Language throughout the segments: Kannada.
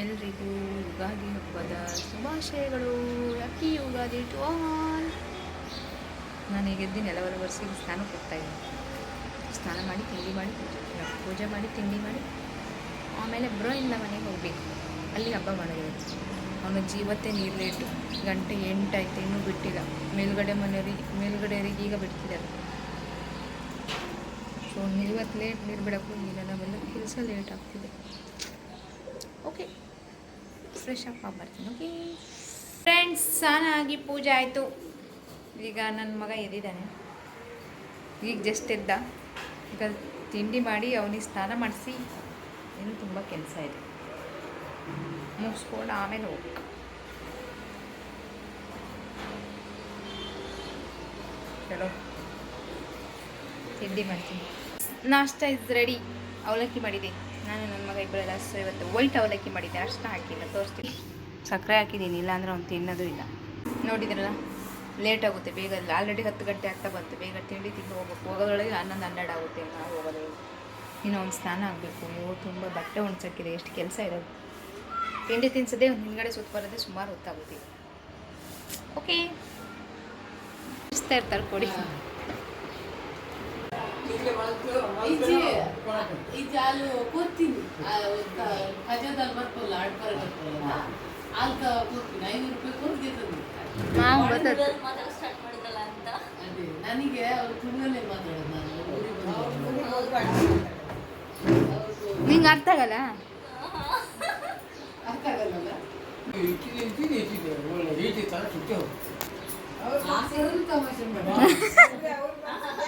ಎಲ್ರಿಗೂ ಯುಗಾದಿ ಹಬ್ಬದ ಶುಭಾಶಯಗಳು. ಅಕ್ಕಿ ಯುಗಾದಿ ಟು ಆಲ್ ನಾನು ಎದ್ದು ನೆಲವರ ವರ್ಷಕ್ಕೆ ಕೊಡ್ತಾ ಇದ್ದೀನಿ. ಸ್ನಾನ ಮಾಡಿ, ತಿಂಡಿ ಮಾಡಿ, ಪೂಜೆ ಮಾಡಿ, ತಿಂಡಿ ಮಾಡಿ. ಆಮೇಲೆ ಬ್ರೋ ಇಲ್ಲ ಮನೆಗೆ ಹೋಗಬೇಕು. ಅಲ್ಲಿ ಹಬ್ಬ ಮಾಡೋದು ಅವನ ಜೀವತ್ತೇ ನೀರು ಲೇಟು ಗಂಟೆ ಎಂಟಾಯ್ತು, ಇನ್ನೂ ಬಿಟ್ಟಿಲ್ಲ. ಮೇಲುಗಡೆ ಮನೆಯವರಿಗೆ, ಮೇಲುಗಡೆಯವರಿಗೆ ಈಗ ಬಿಡ್ತಿದ್ದಾರೆ. ಸೊ ಇವತ್ತು ಲೇಟ್ ನೀರು ಬಿಡೋಕ್ಕೂ ಇಲ್ಲ ನಾವೆಲ್ಲ ಕೆಲಸ ಲೇಟ್ ಆಗ್ತಿದೆ. ಫ್ರೆಶ್ ಅಪ್ ಬರ್ತೀನಿ ಓಕೆ ಫ್ರೆಂಡ್ಸ್ ಸ್ನಾನ ಆಗಿ ಪೂಜೆ ಆಯಿತು. ಈಗ ನನ್ನ ಮಗ ಎದ್ದಿದ್ದಾನೆ. ಈಗ ಜಸ್ಟ್ ಎದ್ದ. ಈಗ ತಿಂಡಿ ಮಾಡಿ ಅವನಿಗೆ ಸ್ನಾನ ಮಾಡಿಸಿ. ಇನ್ನು ತುಂಬ ಕೆಲಸ ಇದೆ. ಮುಗಿಸ್ಕೊಂಡು ಆಮೇಲೆ ಹೋಗ್ಬೇಕು. ಹೇಳೋ ತಿಂಡಿ ಮಾಡ್ತೀನಿ. ನಾಷ್ಟ ಇಸ್ ರೆಡಿ ಅವಲಕ್ಕಿ ಮಾಡಿದೆ. ನಾನು ಇಬ್ಬರೆಲ್ಲ ಸೊ ಇವತ್ತು ವೈಟ್ ಅವಲಕ್ಕಿ ಮಾಡಿದ್ದೆ. ಅರ್ಶಿನ ಹಾಕಿಲ್ಲ, ತೋರಿಸ್ತೀನಿ. ಸಕ್ಕರೆ ಹಾಕಿದ್ದೀನಿ, ಇಲ್ಲ ಅಂದರೆ ಅವ್ನು ತಿನ್ನೋದು ಇಲ್ಲ. ನೋಡಿದ್ರಲ್ಲ ಲೇಟ್ ಆಗುತ್ತೆ, ಬೇಗ ಆಲ್ರೆಡಿ ಹತ್ತು ಗಂಟೆ ಆಗ್ತಾ ಬಂತು, ಬೇಗ ತಿಂಡಿ ತಿಂದು ಹೋಗ್ಬೇಕು. ಹೋಗೋದ್ರೊಳಗೆ ಹನ್ನೊಂದು, ಹನ್ನೆರಡು ಆಗುತ್ತೆ ನಾವು ಹೋಗೋದ್ರೊಳಗೆ ಇನ್ನು ಒಂದು ಸ್ನಾನ ಆಗಬೇಕು. ಅಯ್ಯೋ ತುಂಬ ಬಟ್ಟೆ ಒಣಸಕ್ಕಿದೆ ಎಷ್ಟು ಕೆಲಸ ಇರೋದು ತಿಂಡಿ ತಿನ್ಸದೆ ಒಂದು ಹಿಂದ್ಗಡೆ ಸುತ್ತ ಬರೋದೇ ಸುಮಾರು ಹೊತ್ತಾಗುತ್ತೆ. ಓಕೆ ಇರ್ತಾರೆ, ಕೊಡಿ. ಈಚೆ ಈಚೆ ಅಲ್ಲಿ ಕೂರ್ತೀನಿ ಖಜಾದಲ್ಲಿ ಬರ್ತಲ್ಲ ಆಡ್ಬಾರ ಬರ್ತಲ್ಲ ಆಲ್ಕ ಕೂರ್ತೀನಿ ಐನೂರು ರೂಪಾಯಿ ಬರ್ತದೆ. ಅದೇ ನನಗೆ ಅವ್ರು ತುಳುವಲ್ಲೇ ಮಾತಾಡೋದು ನಾನು. ನಿಂಗೆ ಅರ್ಥ ಆಗಲ್ಲ? ಅರ್ಥ ಆಗಲ್ಲ ತಮಾಷೆ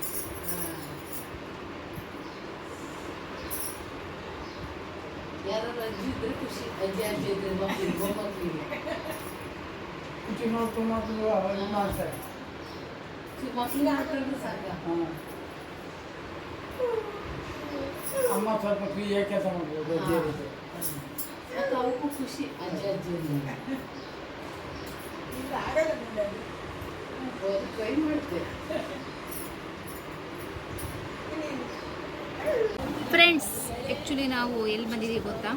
ಕುಟಿ ನೋಡ್ತು ಮಕ್ಕಳು ಇದು ಮಾಡ್ತಾರೆ ಮಕ್ಕಳಿಗೆ ಹಾಕೊಂಡ್ರೆ ಸಾಕ ಹ್ಮ್. ಅಮ್ಮ ಸ್ವಲ್ಪ ಫ್ರೀ ಕೆಲಸ ಮಾಡ್ಬೋದು ಅಜ್ಜಿ ಇರುತ್ತೆ ಮತ್ತೆ ಅವಕ್ಕೂ ಖುಷಿ ಅಜ್ಜಿ ಅಜ್ಜಿ ಅಂದ್ರೆ ಟ್ರೈ ಮಾಡ್ತೆ ಫ್ರೆಂಡ್ಸ್ ಆ್ಯಕ್ಚುಲಿ ನಾವು ಎಲ್ಲಿ ಬಂದಿದ್ದೀವಿ ಗೊತ್ತಾ?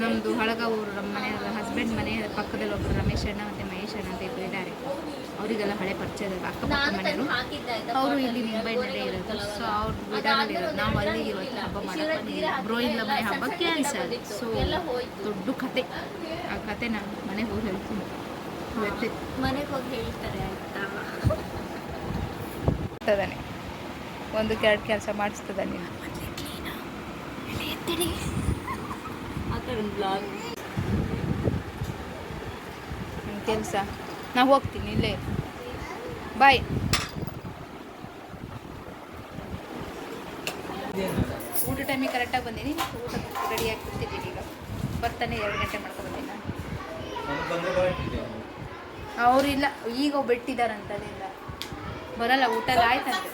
ನಮ್ಮದು ಹಳಗ ಊರು ನಮ್ಮ ಮನೆ ಹಸ್ಬೆಂಡ್ ಮನೆ ಪಕ್ಕದಲ್ಲಿ ಒಬ್ಬರು ರಮೇಶ್ ಅಣ್ಣ ಮತ್ತು ಮಹೇಶ್ ಅಣ್ಣ ಅಂತ ಇಬ್ಬರು ಇದ್ದಾರೆ. ಅವರಿಗೆಲ್ಲ ಹಳೆ ಪರಿಚಯದ ಅಕ್ಕಪಕ್ಕ ಮನೆಯವರು. ಅವರು ಇಲ್ಲಿ ಮುಂಬೈನಲ್ಲೇ ಇರೋದು. ಸೊ ಅವ್ರು ಬಿಡಾರಲ್ಲಿ ಇರೋದು. ನಾವು ಅಲ್ಲಿ ಇವತ್ತು ಹಬ್ಬ ಮಾಡಿ ಬ್ರೋ ಇಲ್ಲ ಮನೆ ಹಬ್ಬ ಕ್ಯಾನ್ಸಲ್ ಸೊ ದೊಡ್ಡ ಕತೆ. ಆ ಕತೆ ನಾನು ಮನೆಗೆ ಹೋಗಿ ಹೇಳ್ತೀನಿ. ಮನೆಗೆ ಹೋಗಿ ಹೇಳ್ತಾರೆ ಆಯ್ತಾ? ಒಂದು ಎರಡು ಕೆಲಸ ಮಾಡಿಸ್ತದಾನೆ ಆ ಬ್ಲಾಗ್ ಕೆಲಸ. ನಾ ಹೋಗ್ತೀನಿ ಇಲ್ಲೇ ಬಾಯ್ ಊಟ ಟೈಮಿಗೆ ಕರೆಕ್ಟಾಗಿ ಬಂದೀನಿ. ಊಟ ರೆಡಿ ಕೂತಿದ್ದೀನಿ ಈಗ. ಬರ್ತಾನೆ ಎರಡು ಗಂಟೆ ಮಾಡ್ಕೊಬಂದಿಲ್ಲ ಅವರಿಲ್ಲ ನಾನು. ಇಲ್ಲ ಈಗ ಬಿಟ್ಟಿದ್ದಾರಂತ ಅಲ್ಲಿಂದ ಬರಲ್ಲ ಊಟ ಎಲ್ಲ ಆಯ್ತಂತೆ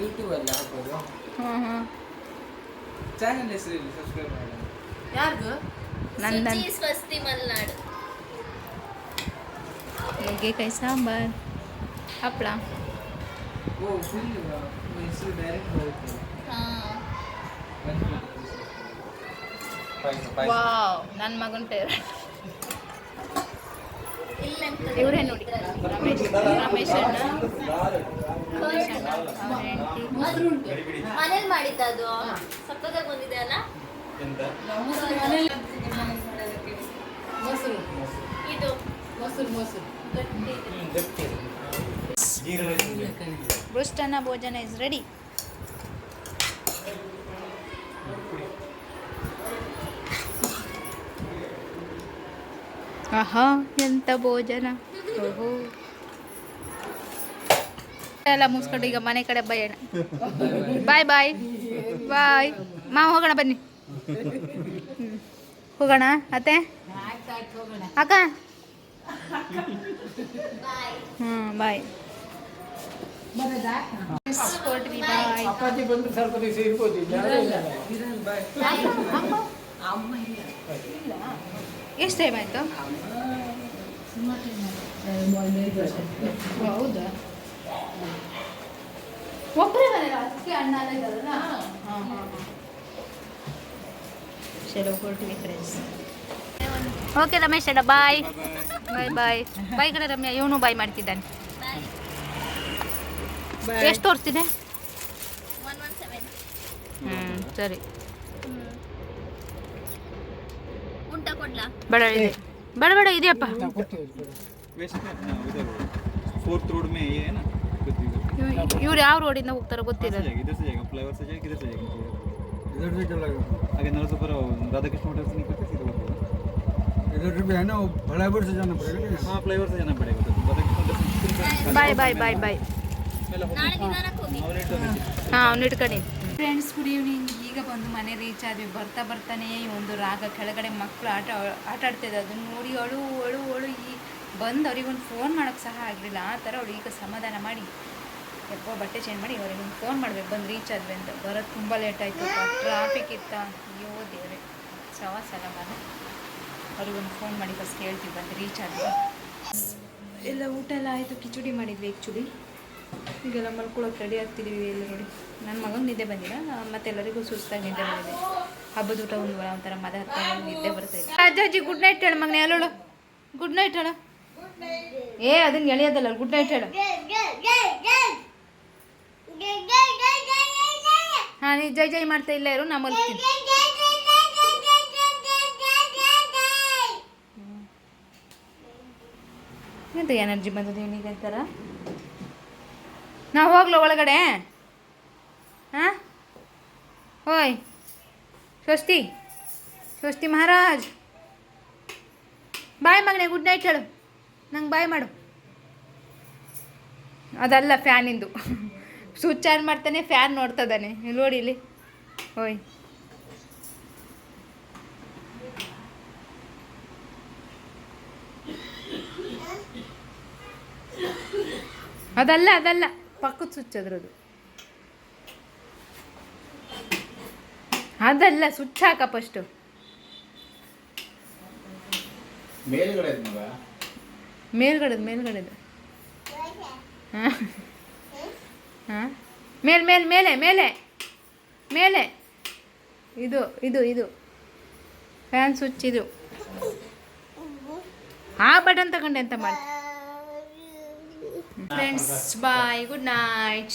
ಯೂಟ್ಯೂಬಲ್ಲಿ ಹಾಕೋದು. ಹ್ಞೂ ಹ್ಞೂ ಚಾನಲ್ ಹೆಸರು ಸಬ್ಸ್ಕ್ರೈಬ್ ಮಾಡಿ. ಯಾರ್ದು? ನಂದನ್. ಸುಚಿ ಸ್ವಸ್ತಿ ಮಲ್ನಾಡು. ನುಗ್ಗೆಕಾಯಿ ಸಾಂಬಾರ್. ಹಪ್ಪಳ ಓ ಫುಲ್ ಹೆಸರು ಡೈರೆಕ್ಟ್ ಹೋಗುತ್ತೆ ವಾವ್ ನನ್ನ ಮಗನ ಫೇವ್ರೆಟ್ ಇವರೇ ನೋಡಿ ರಮೇಶ್ ರಮೇಶ್ ಅಣ್ಣ ರಮೇಶ್ ಅಣ್ಣ ಮೊಸರು ಮನೇಲಿ ಮಾಡಿದ್ದ ಅದು ಸಕ್ಕತ್ತಾಗಿ ಬಂದಿದೆ ಅಲ್ಲ ಮೊಸರು ಇದು ಮೊಸರು ಮೊಸರು ಗಟ್ಟಿ ಭೋಜನ ಇಸ್ ರೆಡಿ ಆಹಾ ಎಂತ ಭೋಜನ. ಓಹೋ. ಎಲ್ಲ ಮುಗಿಸ್ಕೊಂಡು ಈಗ ಮನೆ ಕಡೆ ಬಯ್ಯೋಣ ಬಾಯ್ ಬಾಯ್. ಬಾಯ್. ಮಾ ಹೋಗೋಣ ಬನ್ನಿ. ಹೋಗೋಣ ಅತ್ತೆ? ಅಕ್ಕ? ಬಾಯ್. ಹ್ಞೂ ಬಾಯ್ ಬಾಯ್ ಎಷ್ಟು ಟೈಮ್ ಆಯಿತು? ಹೌದಾ? ಒಬ್ಬರೇ ಮನೆ ಅದಕ್ಕೆ ಅಣ್ಣ ಇದ್ದಾರಲ್ಲ? ಹಾಂ ಹಾಂ ಹಾಂ. ಚಲೋ ಹೊರಟಿವಿ ಫ್ರೆಂಡ್ಸ್ ಓಕೆ ರಮೇಶ್ ಅಣ್ಣ ಬಾಯ್ ಬಾಯ್ ಬಾಯ್ ಬಾಯ್ ಕಡೆ ರಮ್ಯಾ ಇವನು ಬಾಯ್ ಮಾಡ್ತಿದ್ದಾನೆ. ಎಷ್ಟು ತೋರಿಸ್ತಿದೆ ಹ್ಞೂ ಸರಿ. ಬೇಡ ಇದೆ ಬೇಡ ಬೇಡ ಇದೆಯಪ್ಪ ನಾವು ಕೊಡ್ತೇವೆ ಬಿಡು. वैसे क्या हाँ, उधर फोर्थ रोड में ये है ना कुछ इधर ಇವ್ರು ಯಾವ ರೋಡಿಂದ ಹೋಗ್ತಾರೋ कहाँ से ಗೊತ್ತಿಲ್ಲ जाएगा इधर से जाएगा फ्लाईओवर से जाएगा किधर से जाएगा इधर से चला गया आगे नरसों राधा कृष्ण होटल से निकलते सीधे बढ़ते इधर से भी है ना वो भलाईपुर से जाना पड़ेगा ना हाँ फ्लाईओवर से जाना पड़ेगा उधर राधा कृष्ण होटल से ಬಾಯ್ ಬಾಯ್ ಬಾಯ್ ಬಾಯ್ मेला ನಾಳೆ ನಿಧಾನಕ್ಕೆ ಹೋಗಿ और रेट ಹಾಂ ಅವ್ನು ಇಟ್ಕೊಂಡು ಫ್ರೆಂಡ್ಸ್ ಗುಡ್ ಈವ್ನಿಂಗ್ ಈಗ ಬಂದು ಮನೆ ರೀಚ್ ಆದ್ವಿ. ಬರ್ತಾ ಬರ್ತಾನೆ ಈ ಒಂದು ರಾಗ ಕೆಳಗಡೆ ಮಕ್ಕಳು ಆಟ ಆಟ ಆಡ್ತಿದ್ದೆ ಅದನ್ನು ನೋಡಿ ಅಳು ಅಳು ಅಳು. ಈ ಬಂದು ಅವ್ರಿಗೊಂದು ಫೋನ್ ಮಾಡೋಕ್ಕೆ ಸಹ ಆಗಲಿಲ್ಲ. ಆ ಥರ ಅವಳು ಈಗ ಸಮಾಧಾನ ಮಾಡಿ, ಎಪ್ಪೋ ಬಟ್ಟೆ ಚೇಂಜ್ ಮಾಡಿ ಅವ್ರಿಗೊಂದು ಫೋನ್ ಮಾಡಬೇಕು. ಬಂದು ರೀಚ್ ಆದ್ವಿ ಅಂತ. ಬರೋದು ತುಂಬ ಲೇಟ್ ಆಯಿತು. ಟ್ರಾಫಿಕ್ ಇತ್ತ. ಅಯ್ಯೋ ದೇವ್ರೆ. ಸವಾಸಲ್ಲ ಮನೆ ಅವ್ರಿಗೊಂದು ಫೋನ್ ಮಾಡಿ ಫಸ್ಟ್ ಕೇಳ್ತೀವಿ. ಬಂದು ರೀಚ್ ಆದ್ವಿ. ಎಲ್ಲ ಊಟ ಎಲ್ಲ ಆಯಿತು. ಕಿಚಡಿ ಮಾಡಿದ್ವಿ ಆ್ಯಕ್ಚುಲಿ ಈಗೆಲ್ಲ ಮಲ್ಕೊಳ್ಳೋಕೆ ರೆಡಿ ಆಗ್ತಿದ್ದೀವಿ ಎಲ್ಲ ನೋಡಿ. ನನ್ನ ಮಗನ ನಿದ್ದೆ ಬಂದಿಲ್ಲ, ಮತ್ತೆಲ್ಲರಿಗೂ ಸುಸ್ತಾಗಿ ನಿದ್ದೆ ಬಂದಿದೆ. ಹಬ್ಬದ ಊಟ ಒಂದು ಒಂಥರ ಮದ ಹತ್ತ ನಿದ್ದೆ ಬರ್ತಾ ಇದೆ. ಅಜ್ಜ ಅಜ್ಜಿ ಗುಡ್ ನೈಟ್ ಹೇಳು ಮಗನೇ, ಅಲ್ಲೋಳು. ಗುಡ್ ನೈಟ್ ಹೇಳು. ಏ ಅದನ್ನ ಎಳೆಯೋದಲ್ಲ ಗುಡ್ ನೈಟ್ ಹೇಳು. ಹಾಂ, ನೀ ಜೈ ಜೈ ಮಾಡ್ತಾ ಇಲ್ಲ ಇರು, ನಾ ಮಲ್ತೀನಿ ಎನರ್ಜಿ ಬಂದದ ಇವನಿಗೆ ಅಂತಾರ? ನಾ ಹೋಗ್ಲೋ ಒಳಗಡೆ? ಹಾಂ? ಓಯ್, ಸ್ವಸ್ತಿ ಸ್ವಸ್ತಿ ಮಹಾರಾಜ್. ಬಾಯ್ ಮಗನೆ ಗುಡ್ ನೈಟ್ ಹೇಳು. ನಂಗೆ ಬಾಯ್ ಮಾಡು. ಅದಲ್ಲ ಫ್ಯಾನಿಂದು ಸ್ವಿಚ್ ಆನ್ ಮಾಡ್ತಾನೆ ಫ್ಯಾನ್ ನೋಡ್ತದಾನೆ. ನೋಡಿ ಇಲ್ಲಿ. ಓಯ್. ಅದಲ್ಲ ಅದಲ್ಲ. ಪಕ್ಕದ ಸ್ವಿಚ್ ಅದ್ರದ್ದು. ಅದಲ್ಲ ಸ್ವಿಚ್ ಹಾಕ ಫಸ್ಟು ಮೇಲ್ಗಡೆ ಮೇಲ್ಗಡೆ ಮೇಲ್ಗಡೆದು ಮೇಲ್ಗಡೆದು. ಹಾಂ. ಹಾಂ. ಮೇಲ್ ಮೇಲ್ ಮೇಲೆ ಮೇಲೆ. ಮೇಲೆ. ಇದು ಇದು ಇದು. ಫ್ಯಾನ್ ಸ್ವಿಚ್ ಇದು. ಆ ಬಟನ್ ತಗೊಂಡೆ ಅಂತ ಮಾಡಿ ಫ್ರೆಂಡ್ಸ್ ಬಾಯ್ ಗುಡ್ ನೈಟ್